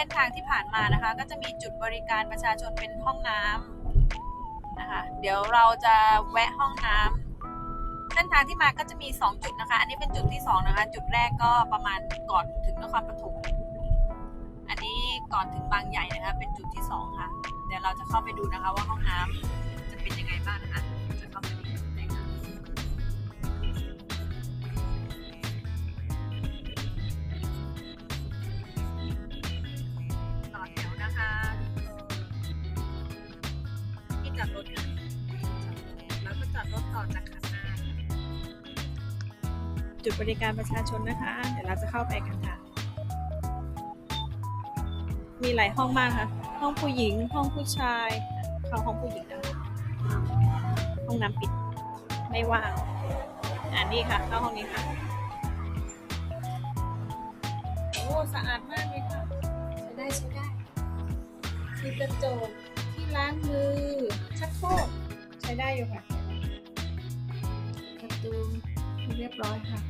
ส้นทางที่ผ่านมานะคะ ก็จะมีจุดบริการประชาชนเป็นห้องน้ำนะคะ เดี๋ยวเราจะแวะห้องน้ำเส้นทางที่มาก็จะมี 2 จุดนะคะ อันนี้เป็นจุดที่ 2 นะคะ จุดแรกก็ประมาณก่อนถึงนครปฐมอันนี้ก่อนถึงบางใหญ่นะคะ เป็นจุดที่ 2 ค่ะ เดี๋ยวเราจะเข้าไปดูนะคะว่าห้องน้ำ จอดรถค่ะแล้วก็จอดรถต่อจากคันหน้าจุดบริการประชาชนนะคะ เดี๋ยวเราจะเข้าไปกันค่ะ มีหลายห้องมากค่ะ ห้องผู้หญิง ห้องผู้ชาย เข้าห้องผู้หญิงนะคะห้องน้ำปิด ไม่ว่าง อันนี้ค่ะ เข้าห้องนี้ค่ะ โอ้ สะอาดมากเลยค่ะ ใช้ได้ใช้ได้มีกระจก ช้ได้อยู่ค่ะ ประตูเรียบร้อยค่ะ